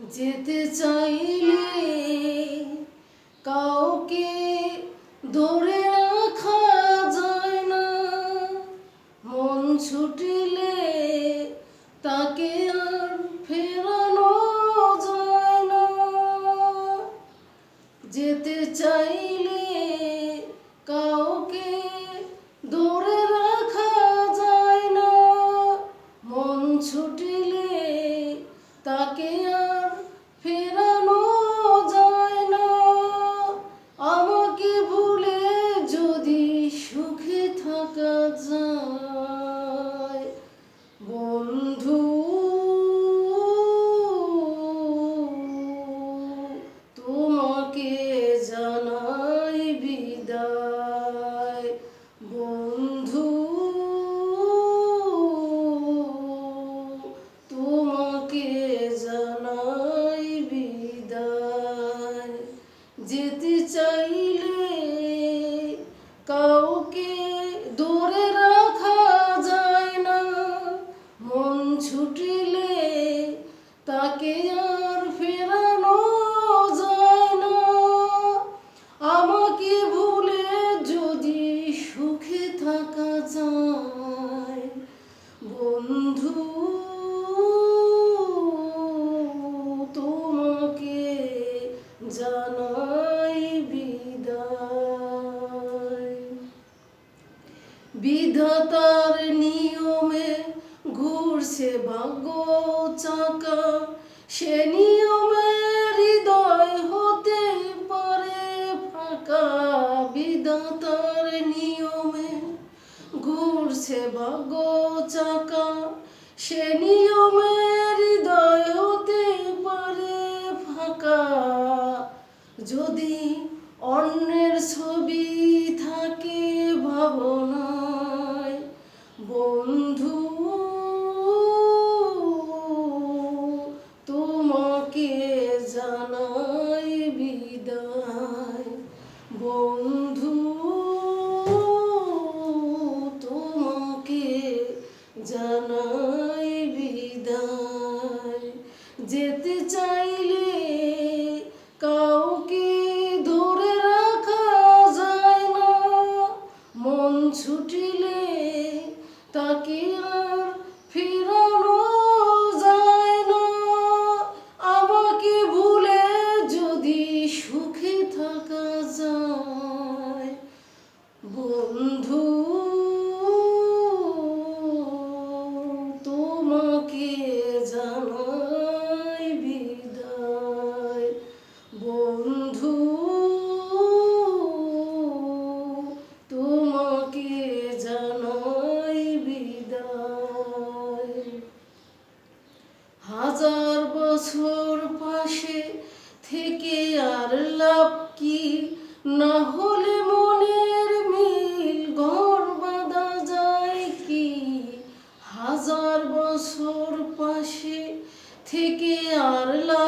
যেতে চাইলে কাউকে ধরে রাখা যায় না। মন ছুটিলে কাউকে দূরে রাখা যায় না। মন ছুটিলে তাকে বিধাতার নিয়মে ঘুরছে ভাগ্য চাকা। সে নিয়মে হৃদয় হতে পারে ফাঁকা। বিধাতার নিয়মে ঘুরছে ভাগ্য চাকা। সে নিয়মে হৃদয় যেতে চাইলে হাজার বছর পাশে থেকে আর লাভ কি? না হলে মনের মিল ঘর বাঁধা যায় কি? হাজার বছর পাশে থেকে আর লাভ